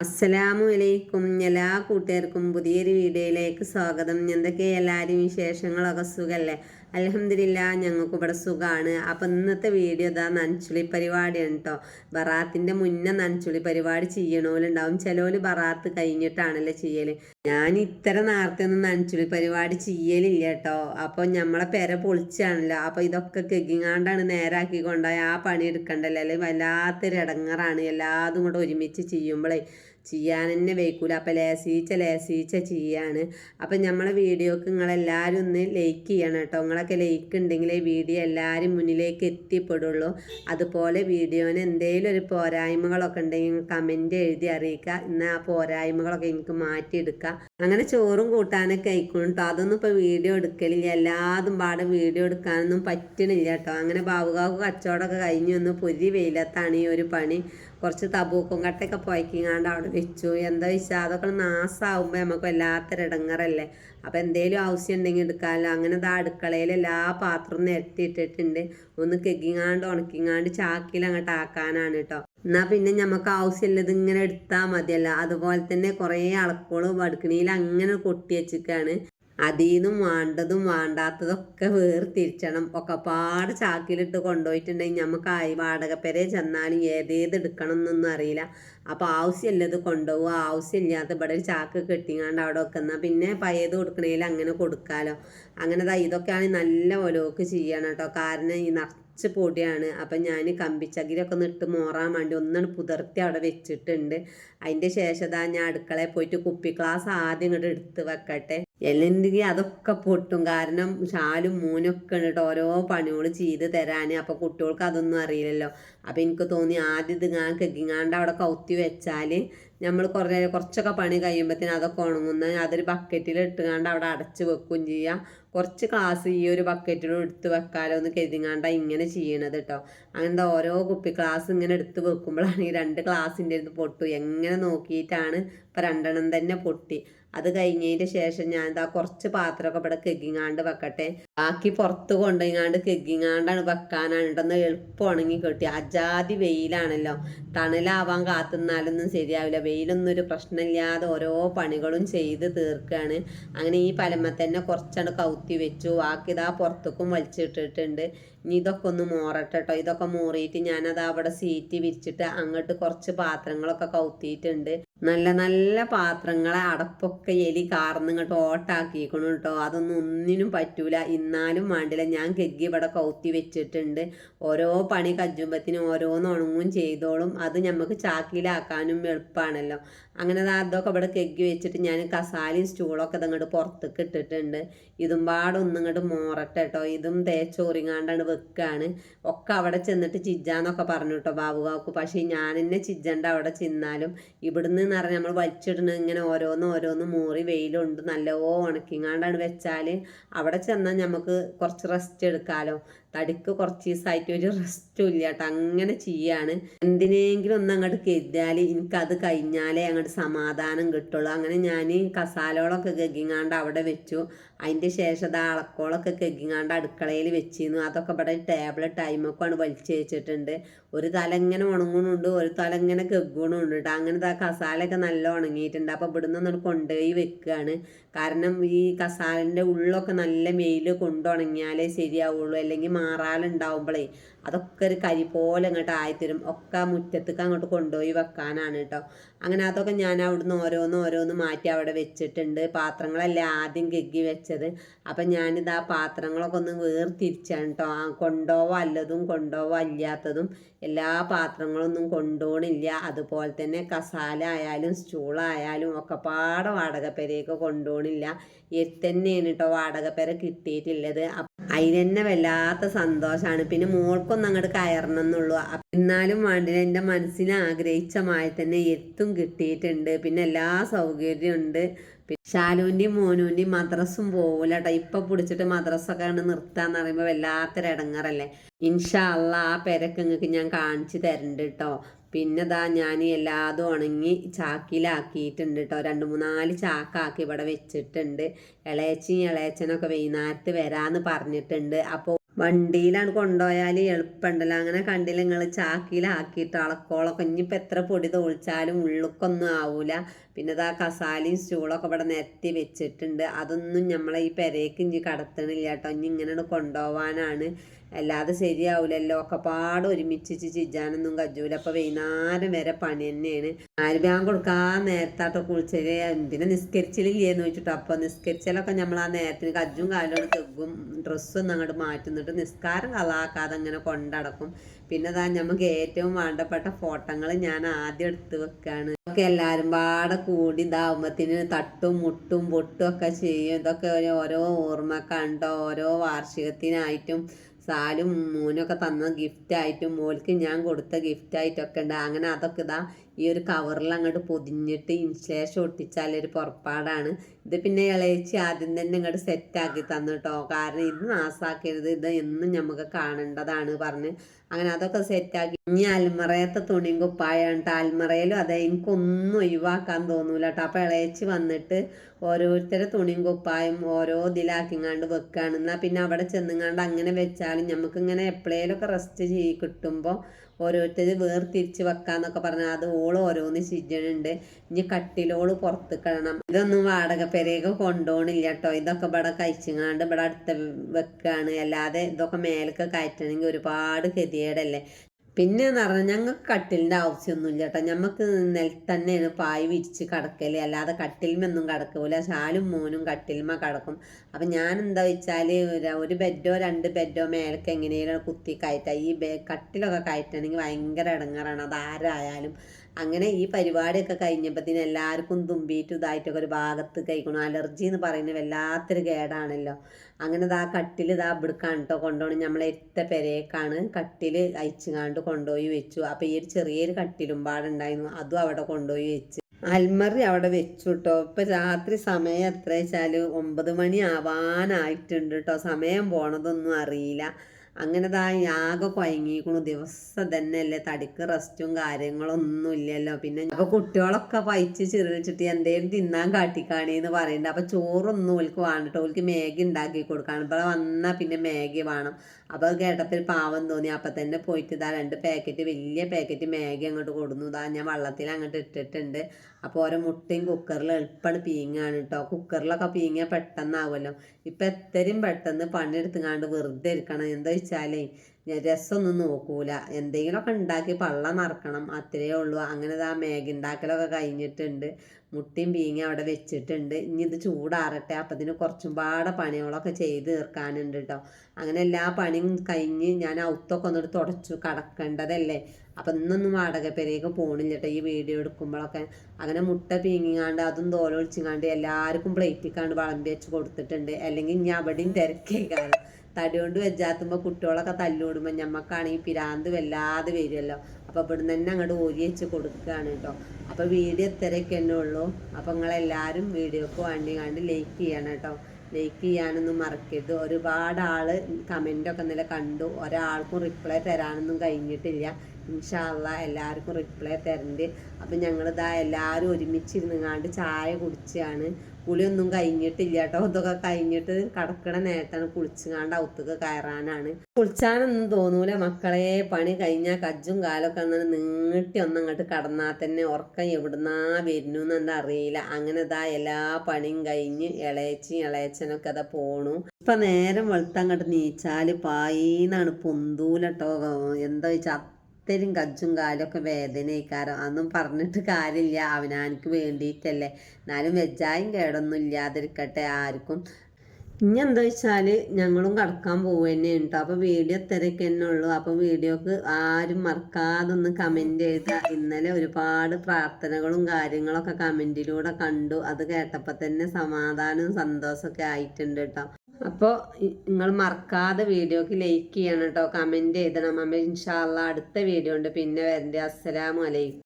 അസ്സലാമു അലൈക്കും എല്ലാ കൂട്ടുകാർക്കും പുതിയൊരു വീഡിയോയിലേക്ക് സ്വാഗതം. എന്തൊക്കെ എല്ലാവരും വിശേഷങ്ങളൊക്കെ സുഖമല്ലേ അലഹമില്ല ഞങ്ങൾക്ക് ഇവിടെ സുഖമാണ് അപ്പം ഇന്നത്തെ വീഡിയോ ഇതാ നനച്ചുളി പരിപാടിയാണ് കേട്ടോ ബറാത്തിന്റെ മുന്നേ നനച്ചുളി പരിപാടി ചെയ്യണോലുണ്ടാവും. ചിലവര് ബറാത്ത് കഴിഞ്ഞിട്ടാണല്ലോ ചെയ്യൽ ഞാൻ ഇത്ര നേരത്തെ ഒന്നും നനച്ചുളി പരിപാടി ചെയ്യലില്ല കേട്ടോ അപ്പോൾ നമ്മളെ പെര പൊളിച്ചാണല്ലോ. അപ്പോൾ ഇതൊക്കെ കെഗിങ്ങാണ്ടാണ് നേരാക്കി കൊണ്ടുപോയി ആ പണി എടുക്കണ്ടല്ലോ അല്ലെങ്കിൽ വല്ലാത്തൊരു ഇടങ്ങറാണ് എല്ലാതും കൂടെ ഒരുമിച്ച് ചെയ്യുമ്പോഴേ ചെയ്യാൻ തന്നെ വയ്ക്കൂല. അപ്പം ലേസീച്ച ലേസീച്ച ചെയ്യാണ്. അപ്പം നമ്മളെ വീഡിയോക്ക് നിങ്ങളെല്ലാവരും ഒന്ന് ലൈക്ക് ചെയ്യണം കേട്ടോ. നിങ്ങളൊക്കെ ലൈക്ക് ഉണ്ടെങ്കിൽ ഈ വീഡിയോ എല്ലാവരും മുന്നിലേക്ക് എത്തിപ്പെടുള്ളൂ. അതുപോലെ വീഡിയോന് എന്തെങ്കിലും ഒരു പോരായ്മകളൊക്കെ ഉണ്ടെങ്കിൽ കമന്റ് എഴുതി അറിയിക്കുക എന്നാൽ ആ പോരായ്മകളൊക്കെ എനിക്ക് മാറ്റിയെടുക്കുക അങ്ങനെ ചോറും കൂട്ടാനൊക്കെ ആയിക്കോളും കേട്ടോ അതൊന്നും ഇപ്പോൾ വീഡിയോ എടുക്കലില്ല. എല്ലാതും പാടെ വീഡിയോ എടുക്കാനൊന്നും പറ്റണില്ല കേട്ടോ അങ്ങനെ ബാബുകാവ് കച്ചവടമൊക്കെ കഴിഞ്ഞ്. വന്ന് പൊരി വെയിലത്താണ് ഈ ഒരു പണി. കുറച്ച് തബൂക്കും കട്ടയൊക്കെ പോയിക്കാണ്ട് അവിടെ വെച്ചു. എന്താ വെച്ചാൽ അതൊക്കെ നാസാവുമ്പോൾ നമുക്ക് വല്ലാത്തൊരു ഇടങ്ങറല്ലേ അപ്പോൾ എന്തെങ്കിലും ആവശ്യം ഉണ്ടെങ്കിൽ എടുക്കാമല്ലോ അങ്ങനെ അടുക്കളയിൽ എല്ലാ പാത്രവും നിരത്തിയിട്ടിട്ടുണ്ട്. ഒന്ന് കെക്കിങ്ങാണ്ട് ഉണക്കിങ്ങാണ്ട് ചാക്കിൽ അങ്ങോട്ട് ആക്കാനാണ് കേട്ടോ എന്നാൽ പിന്നെ നമുക്ക് ആവശ്യമുള്ളത് ഇങ്ങനെ എടുത്താൽ മതിയല്ലോ. അതുപോലെ തന്നെ കുറേ അളക്കോളും അടുക്കണിയിൽ അങ്ങനെ കൊട്ടി വെച്ചിരിക്കുകയാണ് അതീന്നും വേണ്ടതും വേണ്ടാത്തതൊക്കെ വേർതിരിച്ചണം. ഒക്കെ പാട് ചാക്കിലിട്ട് കൊണ്ടുപോയിട്ടുണ്ടെങ്കിൽ നമുക്ക് ആയി വാടകപ്പെരെ ചെന്നാലും ഏതേത് എടുക്കണം എന്നൊന്നും അറിയില്ല അപ്പോൾ ആവശ്യമില്ലത് കൊണ്ടുപോകുക ആവശ്യമില്ലാത്ത ഇവിടെ ഒരു ചാക്ക് കെട്ടിങ്ങാണ്ട് അവിടെ വെക്കുന്ന പിന്നെ പയ്യത് കൊടുക്കണേൽ അങ്ങനെ കൊടുക്കാമല്ലോ അങ്ങനെ ഇതൊക്കെയാണ് നല്ല ഒലോക്ക് ചെയ്യണം കേട്ടോ. കാരണം ഈ നിറച്ച് പൊടിയാണ്. അപ്പം ഞാൻ കമ്പിച്ചകിരൊക്കെ നിട്ട് മോറാൻ വേണ്ടി ഒന്നാണ് പുതിർത്തി അവിടെ വെച്ചിട്ടുണ്ട്. അതിന്റെ ശേഷം ഞാൻ അടുക്കളയിൽ പോയിട്ട് കുപ്പി ഗ്ലാസ് ആദ്യം ഇങ്ങോട്ട് എടുത്ത് വെക്കട്ടെ. അല്ലെങ്കിൽ അതൊക്കെ പൊട്ടും. കാരണം ഷാലും മൂനൊക്കെ ഉണ്ട് ഓരോ പണികൾ ചെയ്ത് തരാൻ അപ്പോൾ കുട്ടികൾക്ക് അതൊന്നും അറിയില്ലല്ലോ. അപ്പോൾ എനിക്ക് തോന്നി ആദ്യം ഇത് ഞാൻ കെക്കിങ്ങാണ്ട് അവിടെ കൗത്തി വെച്ചാൽ നമ്മൾ കുറേ കുറച്ചൊക്കെ പണി കഴിയുമ്പോഴത്തേന് അതൊക്കെ ഉണങ്ങുന്ന അതൊരു ബക്കറ്റിൽ ഇട്ടുകാണ്ട് അവിടെ അടച്ച് വെക്കുകയും ചെയ്യാം. കുറച്ച് ക്ലാസ് ഈ ഒരു ബക്കറ്റിലും എടുത്ത് വെക്കാലോ എന്ന് കരുതിങ്ങാണ്ട ഇങ്ങനെ ചെയ്യണത് കേട്ടോ അങ്ങനത്തെ ഓരോ കുപ്പി ക്ലാസ് ഇങ്ങനെ എടുത്ത് വെക്കുമ്പോഴാണ് ഈ രണ്ട് ക്ലാസ്സിന്റെ അടുത്ത് പൊട്ടു എങ്ങനെ നോക്കിയിട്ടാണ് ഇപ്പം രണ്ടെണ്ണം തന്നെ പൊട്ടി. അത് കഴിഞ്ഞതിന്റെ ശേഷം ഞാൻ എന്താ കുറച്ച് പാത്രമൊക്കെ ഇവിടെ കെഗിങ്ങാണ്ട് വെക്കട്ടെ. ബാക്കി പുറത്ത് കൊണ്ടുപോയിങ്ങാണ്ട് കെഗിങ്ങാണ്ടാണ് വെക്കാനാണ്. ഉണ്ടെന്ന് എളുപ്പം ഉണങ്ങി കിട്ടി. അജാതി വെയിലാണല്ലോ. തണലാവാൻ കാത്തുനിന്നാലൊന്നും ശരിയാവില്ല. വെയിലൊന്നും ഒരു പ്രശ്നമില്ലാതെ ഓരോ പണികളും ചെയ്ത് തീർക്കുകയാണ് അങ്ങനെ ഈ പലമ തന്നെ കുറച്ചാണ് കൗത്തി വെച്ചു. ബാക്കി ഇതാ പുറത്തേക്കും വലിച്ചിട്ടിട്ടുണ്ട്. ഇനി ഇതൊക്കെ ഒന്ന് മോറട്ടെ കേട്ടോ ഇതൊക്കെ മോറിയിട്ട് ഞാനത് അവിടെ സീറ്റ് വിരിച്ചിട്ട് അങ്ങോട്ട് കുറച്ച് പാത്രങ്ങളൊക്കെ കൗത്തിയിട്ടുണ്ട്. നല്ല നല്ല പാത്രങ്ങളെ അടപ്പൊക്കെ എലി കാർന്ന് ഇങ്ങോട്ട് ഓട്ടാക്കിക്കണം കേട്ടോ അതൊന്നും ഒന്നിനും പറ്റൂല. ഇന്നാലും വേണ്ടില്ല ഞാൻ കെഗ്ഗി ഇവിടെ കൗത്തി വെച്ചിട്ടുണ്ട്. ഓരോ പണി കജുമ്പത്തിന് ഓരോന്ന് ഉണങ്ങും ചെയ്തോളും. അത് നമുക്ക് ചാക്കിലാക്കാനും എളുപ്പമാണല്ലോ അങ്ങനെ അതൊക്കെ ഇവിടെ കെഗ്ഗി വെച്ചിട്ട് ഞാൻ കസാലയും സ്റ്റൂളൊക്കെ ഇതങ്ങോട്ട് പുറത്തേക്ക് ഇട്ടിട്ടുണ്ട്. ഇതും പാടൊന്നും ഇങ്ങോട്ട് മോറട്ടെ കേട്ടോ ഇതും തേച്ചോറിങ്ങാണ്ടാണ് വെക്കുകയാണ് ഒക്കെ അവിടെ ചെന്നിട്ട് ചിജ്ജാന്നൊക്കെ പറഞ്ഞു കേട്ടോ ബാബുകാക്ക് പക്ഷേ ഞാൻ എന്നെ ചിജ്ജണ്ട അവിടെ ചെന്നാലും ഇവിടുന്ന് എന്ന് പറഞ്ഞാൽ നമ്മൾ വലിച്ചിടുന്നത് ഇങ്ങനെ ഓരോന്ന് ഓരോന്ന് മൂറി വെയിലുണ്ട്. നല്ലോ ഉണക്കിങ്ങാണ്ടാണ് വെച്ചാൽ അവിടെ ചെന്നാൽ നമുക്ക് കുറച്ച് റെസ്റ്റ് എടുക്കാമല്ലോ തടിക്ക് കുറച്ച് ദിവസമായിട്ട് ഒരു റെസ്റ്റും ഇല്ല കേട്ടോ. അങ്ങനെ ചെയ്യാണ്. എന്തിനെങ്കിലും ഒന്ന് അങ്ങോട്ട് കരുതിയാൽ എനിക്കത് കഴിഞ്ഞാലേ അങ്ങോട്ട് സമാധാനം കിട്ടുള്ളൂ. അങ്ങനെ ഞാൻ കസാലോളൊക്കെ കെഗിങ്ങാണ്ട് അവിടെ വെച്ചു. അതിന്റെ ശേഷം അളക്കോളൊക്കെ കെഗിങ്ങാണ്ട് അടുക്കളയിൽ വെച്ചിരുന്നു. അതൊക്കെ ഇവിടെ ടേബിൾ ടൈമൊക്കെയാണ് വലിച്ചു വെച്ചിട്ടുണ്ട്. ഒരു തല ഇങ്ങനെ ഉണങ്ങുന്നുണ്ട് ഒരു തല ഇങ്ങനെ കെഗുണുണ്ട് കേട്ടോ അങ്ങനെ ആ കസാലൊക്കെ നല്ല ഉണങ്ങിയിട്ടുണ്ട്. അപ്പോൾ ഇവിടുന്ന് ഒന്ന് കൊണ്ടുപോയി വെക്കുകയാണ് കാരണം ഈ കസാലിന്റെ ഉള്ളൊക്കെ നല്ല മെയിൽ കൊണ്ടുണങ്ങിയാലേ ശരിയാവുള്ളൂ. അല്ലെങ്കിൽ മാറാലുണ്ടാവുമ്പോഴേ അതൊക്കെ ഒരു കരി പോലെ അങ്ങോട്ട് ആയിത്തരും. ഒക്കെ മുറ്റത്തേക്ക് അങ്ങോട്ട് കൊണ്ടുപോയി വെക്കാനാണ് കേട്ടോ. അങ്ങനെ അതൊക്കെ ഞാൻ അവിടുന്ന് ഓരോന്ന് ഓരോന്ന് മാറ്റി അവിടെ വെച്ചിട്ടുണ്ട്. പാത്രങ്ങളല്ലേ ആദ്യം കെഗ്ഗി വെച്ചത്. അപ്പം ഞാനിത് ആ പാത്രങ്ങളൊക്കെ ഒന്ന് വേർതിരിച്ചാണ് കേട്ടോ. ആ കൊണ്ടോവോ അല്ലതും കൊണ്ടോവോ അല്ലാത്തതും എല്ലാ പാത്രങ്ങളൊന്നും കൊണ്ടുപോകണില്ല അതുപോലെ തന്നെ കസാല ആയാലും സ്റ്റൂളായാലും ഒക്കെ പാടെ വാടകപ്പെരയൊക്കെ കൊണ്ടുപോകണില്ല എത്തന്നെയാണ് കേട്ടോ വാടകപ്പെര കിട്ടിയിട്ടുള്ളത്. അതിന് തന്നെ വല്ലാത്ത സന്തോഷമാണ് പിന്നെ മോൾക്കൊന്നും അങ്ങോട്ട് കയറണം എന്നുള്ളൂ എന്നാലും വേണ്ടില്ല എന്റെ മനസ്സിനെ ആഗ്രഹിച്ച മായി തന്നെ എത്തും കിട്ടിയിട്ടുണ്ട്. പിന്നെ എല്ലാ സൗകര്യവും ഉണ്ട്. ഷാലുവിന്റെയും മോനുവിന്റെയും മദ്രസും പോകില്ല കേട്ടോ ഇപ്പം പിടിച്ചിട്ട് മദ്രസൊക്കെ ആണ് നിർത്താന്ന് പറയുമ്പോൾ വല്ലാത്തൊരു ഇടങ്ങറല്ലേ ഇൻഷാ അല്ല ആ പെരക്ക് ഞാൻ കാണിച്ചു തരണ്ട് കേട്ടോ പിന്നെ ദാ ഞാൻ എല്ലാതും ഉണങ്ങി ചാക്കിലാക്കിയിട്ടുണ്ട് കേട്ടോ രണ്ട് മൂന്നാൽ ചാക്കാക്കി ഇവിടെ വെച്ചിട്ടുണ്ട്. ഇളയച്ചി ഇളയച്ചനൊക്കെ വൈകുന്നേരത്ത് വരാമെന്ന് പറഞ്ഞിട്ടുണ്ട്. അപ്പോൾ വണ്ടിയിലാണ് കൊണ്ടുപോയാൽ എളുപ്പമുണ്ടല്ലോ അങ്ങനെ കണ്ടില്ല നിങ്ങൾ ചാക്കിലാക്കിയിട്ട് അളക്കോളൊക്കെ. ഇനിയിപ്പോൾ എത്ര പൊടി തോളിച്ചാലും ഉള്ളുക്കൊന്നും ആവൂല. പിന്നെ ഇതാ കസാലയും സ്റ്റൂളൊക്കെ ഇവിടെ നിരത്തി വെച്ചിട്ടുണ്ട്. അതൊന്നും നമ്മളെ ഈ പെരയ്ക്ക് ഇഞ്ചി കടത്തണില്ല കേട്ടോ. ഇനി ഇങ്ങനെ കൊണ്ടുപോകാനാണ് അല്ലാതെ ശരിയാവില്ലല്ലോ ഒക്കെ പാട് ഒരുമിച്ച് ചിജാനൊന്നും കജൂല. അപ്പം വൈകുന്നേരം വരെ പണി തന്നെയാണ്. ബാങ്ക് കൊടുക്കാൻ നേരത്താട്ടോ കുളിച്ചത് പിന്നെ നിസ്കരിച്ചില്ലേന്ന് ചോദിച്ചിട്ടോ. അപ്പോൾ നിസ്കരിച്ചാലൊക്കെ നമ്മൾ ആ നേരത്തിന് കജ്ജും കാലോട് തെഗും ഡ്രസ്സൊന്നും അങ്ങോട്ട് മാറ്റുന്നിട്ട് നിസ്കാരം കളാക്കാതെ അങ്ങനെ കൊണ്ടടക്കും. പിന്നെ താ നമുക്ക് ഏറ്റവും വേണ്ടപ്പെട്ട ഫോട്ടോകൾ ഞാൻ ആദ്യം എടുത്ത് വെക്കാണ്. ഒക്കെ എല്ലാവരും പാടെ കൂടി ഇതാവുമ്പത്തിന് തട്ടും മുട്ടും പൊട്ടും ഒക്കെ ചെയ്യും. ഇതൊക്കെ ഓരോ ഓർമ്മ കണ്ട ഓരോ വാർഷികത്തിനായിട്ടും സാലും മൂനൊക്കെ തന്ന ഗിഫ്റ്റായിട്ടും മോൾക്ക് ഞാൻ കൊടുത്ത ഗിഫ്റ്റായിട്ടൊക്കെ ഉണ്ട് അങ്ങനെ അതൊക്കെ ഇതാ ഈ ഒരു കവറിൽ അങ്ങോട്ട് പൊതിഞ്ഞിട്ട് ഇൻസ്റ്റലേഷൻ ഒട്ടിച്ചാൽ ഒരു പുറപ്പാടാണ്. ഇത് പിന്നെ ഇളയിച്ച് ആദ്യം തന്നെ ഇങ്ങോട്ട് സെറ്റാക്കി തന്നു കേട്ടോ കാരണം ഇത് നാസാക്കരുത് ഇത് എന്നും നമുക്ക് കാണേണ്ടതാണ് പറഞ്ഞ്. അങ്ങനെ അതൊക്കെ സെറ്റാക്കി ഇനി അൽമറയത്തെ തുണിയും കുപ്പായാണ് അൽമറയിലും അതെ എനിക്കൊന്നും ഒഴിവാക്കാൻ തോന്നൂല കേട്ടോ അപ്പോൾ ഇളയിച്ച് വന്നിട്ട് ഓരോരുത്തരെ തുണിയും കുപ്പായും ഓരോ ഇതിലാക്കിങ്ങാണ്ട് വെക്കുകയാണ് എന്നാൽ പിന്നെ അവിടെ ചെന്നുങ്ങാണ്ട് അങ്ങനെ വെച്ചാലും നമുക്കിങ്ങനെ എപ്പോഴേലൊക്കെ റെസ്റ്റ് ചെയ്ത് കിട്ടുമ്പോൾ ഓരോരുത്തർ വേർതിരിച്ച് വെക്കാന്നൊക്കെ പറഞ്ഞാൽ അത് ഓൾ ഓരോന്ന് ചിജനുണ്ട് ഇനി കട്ടിലോൾ പുറത്ത് കിടണം ഇതൊന്നും വാടക പെരയൊക്കെ കൊണ്ടുപോകണില്ല കേട്ടോ ഇതൊക്കെ ഇവിടെ കഴിച്ചുങ്ങാണ്ട് ഇവിടെ അടുത്ത് വെക്കാണ്. അല്ലാതെ ഇതൊക്കെ മേലൊക്കെ കയറ്റണമെങ്കിൽ ഒരുപാട് ഗതികേടല്ലേ. പിന്നെ എന്ന് പറഞ്ഞാൽ ഞങ്ങൾക്ക് കട്ടിലിന്റെ ആവശ്യമൊന്നുമില്ല കേട്ടോ ഞമ്മക്ക് നിലത്ത് തന്നെയാണ് പായ് വിരിച്ച് കിടക്കൽ. അല്ലാതെ കട്ടിൽമൊന്നും കിടക്കൂല. ശാലും മോനും കട്ടിൽമ കിടക്കും. അപ്പം ഞാൻ എന്താ വെച്ചാൽ ഒരു ബെഡോ രണ്ട് ബെഡോ മേലൊക്കെ എങ്ങനെയാണ് കുത്തി കയറ്റുക ഈ ബെ കട്ടിലൊക്കെ കയറ്റണമെങ്കിൽ ഭയങ്കര ഇടങ്ങാറാണ് അത് ആരായാലും അങ്ങനെ ഈ പരിപാടിയൊക്കെ കഴിഞ്ഞപ്പോഴത്തേന് എല്ലാവർക്കും തുമ്പിയിട്ട് ഇതായിട്ടൊക്കെ ഒരു ഭാഗത്ത് കഴിക്കണം. അലർജി എന്ന് പറയുന്നത് വല്ലാത്തൊരു കേടാണല്ലോ. അങ്ങനെ ഇതാ കട്ടിൽ ഇതാ ഇവിടുക്കാണ് കേട്ടോ കൊണ്ടുപോകണം നമ്മളെ എത്ത പെരേക്കാണ് കട്ടിൽ അയച്ചുകാണ്ട് കൊണ്ടുപോയി വെച്ചു. അപ്പോൾ ഈ ഒരു ചെറിയൊരു കട്ടിലും പാടുണ്ടായിരുന്നു. അതും അവിടെ കൊണ്ടുപോയി വെച്ച്. അൽമറി അവിടെ വെച്ചു കേട്ടോ ഇപ്പം രാത്രി സമയം എത്ര വെച്ചാൽ ഒമ്പത് മണി ആവാനായിട്ടുണ്ട് കേട്ടോ സമയം പോണതൊന്നും അറിയില്ല. അങ്ങനെ താ ആകെ കുഴങ്ങിക്കണു ദിവസം തന്നെ അല്ലേ തടിക്ക് റെസ്റ്റും കാര്യങ്ങളൊന്നും ഇല്ലല്ലോ പിന്നെ അപ്പൊ കുട്ടികളൊക്കെ പയച്ച് ചിറിച്ചിട്ട് എന്തേലും തിന്നാൻ കാട്ടിക്കാണീന്ന് പറയുന്നുണ്ട് അപ്പൊ ചോറൊന്നും ഓൽക്ക് വേണ്ടിട്ട്. ഓൽക്ക് മാഗി ഉണ്ടാക്കി കൊടുക്കാണ്. ഇവിടെ വന്നാൽ പിന്നെ മാഗി വേണം. അപ്പോൾ അത് കേട്ടപ്പോൾ പാവം തോന്നി. അപ്പം തന്നെ പോയിട്ട് ഇതാ രണ്ട് പാക്കറ്റ് വലിയ പാക്കറ്റ് മാഗി അങ്ങോട്ട് കൊടുന്നു. ഇതാ ഞാൻ വള്ളത്തിൽ അങ്ങോട്ട് ഇട്ടിട്ടുണ്ട്. അപ്പോൾ ഓരോ മുട്ടയും കുക്കറിൽ എളുപ്പമാണ് പീങ്ങാണ് കേട്ടോ കുക്കറിലൊക്കെ പീങ്ങിയാൽ പെട്ടെന്നാവുമല്ലോ ഇപ്പം എത്രയും പെട്ടെന്ന് പണിയെടുത്തുങ്ങാണ്ട് വെറുതെ ഇരിക്കണം. എന്താ വെച്ചാലേ രസമൊന്നും നോക്കൂല. എന്തെങ്കിലുമൊക്കെ ഉണ്ടാക്കി പള്ള നിറക്കണം അത്രയേ ഉള്ളൂ. അങ്ങനെ ആ മാഗി ഉണ്ടാക്കലൊക്കെ കഴിഞ്ഞിട്ടുണ്ട്. മുട്ടിയും പീങ്ങി അവിടെ വെച്ചിട്ടുണ്ട്. ഇനി ഇത് ചൂടാറട്ടെ. അപ്പത്തിന് കുറച്ചും പാടെ പണികളൊക്കെ ചെയ്ത് തീർക്കാനുണ്ട് കേട്ടോ അങ്ങനെ എല്ലാ പണിയും കഴിഞ്ഞ് ഞാൻ ഔത്തൊക്കെ ഒന്നിട്ട് തുടച്ചു കടക്കേണ്ടതല്ലേ. അപ്പം ഇന്നൊന്നും വാടക പെരേക്ക് പോണില്ല കേട്ടോ ഈ വീഡിയോ എടുക്കുമ്പോഴൊക്കെ അങ്ങനെ മുട്ട പീങ്ങിങ്ങാണ്ട് അതും തോലൊളിച്ചിങ്ങാണ്ട് എല്ലാവർക്കും പ്ലേറ്റിക്കാണ്ട് വിളമ്പി വെച്ച് കൊടുത്തിട്ടുണ്ട്. അല്ലെങ്കിൽ ഇനി അവിടെയും തിരക്കേക്കാണ് തടി കൊണ്ട് വെജാത്തുമ്പോൾ കുട്ടികളൊക്കെ തല്ലുകൂടുമ്പോൾ ഞമ്മക്കാണെങ്കിൽ പിരാന്ത് വല്ലാതെ വരുമല്ലോ അപ്പോൾ ഇവിടുന്ന് തന്നെ അങ്ങോട്ട് ഓരി വെച്ച് കൊടുക്കുകയാണ് കേട്ടോ അപ്പോൾ വീഡിയോ ഇത്രയൊക്കെ തന്നെ ഉള്ളൂ. അപ്പോൾ നിങ്ങളെല്ലാവരും വീഡിയോക്ക് വേണ്ടി കണ്ട് ലൈക്ക് ചെയ്യണം കേട്ടോ ലൈക്ക് ചെയ്യാനൊന്നും മറക്കരുത്. ഒരുപാട് ആൾ കമന്റൊക്കെ ഇന്നലെ കണ്ടു. ഒരാൾക്കും റിപ്ലൈ തരാനൊന്നും കഴിഞ്ഞിട്ടില്ല. ഇൻഷാല്ല എല്ലാവർക്കും റിപ്ലൈ തരണ്ട്. അപ്പം ഞങ്ങളിതാ എല്ലാവരും ഒരുമിച്ചിരുന്നുങ്ങാണ്ട് ചായ കുടിച്ചാണ്. കുളിയൊന്നും കഴിഞ്ഞിട്ടില്ല കേട്ടോ ഇതൊക്കെ കഴിഞ്ഞിട്ട് കടക്കണ നേരത്താണ് കുളിച്ചുകാണ്ട് ഔത്തൊക്കെ കയറാനാണ്. കുളിച്ചാനൊന്നും തോന്നൂല മക്കളെ. പണി കഴിഞ്ഞാൽ കജ്ജും കാലൊക്കെ അങ്ങനെ നീട്ടി ഒന്നും അങ്ങോട്ട് കടന്നാൽ തന്നെ ഉറക്കം എവിടുന്നാ വരുന്നു എന്നെന്താ അറിയില്ല. അങ്ങനെ ഇതാ എല്ലാ പണിയും കഴിഞ്ഞ് ഇളയച്ചും ഇളയച്ചനൊക്കെ അതാ പോണു. ഇപ്പൊ നേരം വെളുത്തങ്ങോട്ട് നീച്ചാൽ പായിന്നാണ് പൊന്തൂലട്ടോ. എന്താ വെച്ചാൽ അത്രയും കജ്ജും കാലൊക്കെ വേദനയിക്കാരോ അതൊന്നും പറഞ്ഞിട്ട് കാര്യമില്ല. അവനാനിക്ക് വേണ്ടിയിട്ടല്ലേ. എന്നാലും വെജായും കേടൊന്നും ഇല്ലാതിരിക്കട്ടെ ആർക്കും. ഇനി എന്താ വെച്ചാൽ ഞങ്ങളും കടക്കാൻ പോവുക ഉണ്ട് അപ്പോൾ വീഡിയോ ഇത്രയൊക്കെ തന്നെ ഉള്ളൂ. അപ്പോൾ വീഡിയോക്ക് ആരും മറക്കാതെ ഒന്ന് കമന്റ് ചെയ്ത ഇന്നലെ ഒരുപാട് പ്രാർത്ഥനകളും കാര്യങ്ങളൊക്കെ കമന്റിലൂടെ കണ്ടു. അത് കേട്ടപ്പോൾ തന്നെ സമാധാനവും സന്തോഷമൊക്കെ ആയിട്ടുണ്ട് കേട്ടോ. അപ്പോൾ നിങ്ങൾ മറക്കാതെ വീഡിയോക്ക് ലൈക്ക് ചെയ്യണം കേട്ടോ കമന്റ് ചെയ്തണം. അമ്മ ഇൻഷാല്ല അടുത്ത വീഡിയോ ഉണ്ട്. പിന്നെ വരണ്ടേ. അസ്സലാമു അലൈക്കും.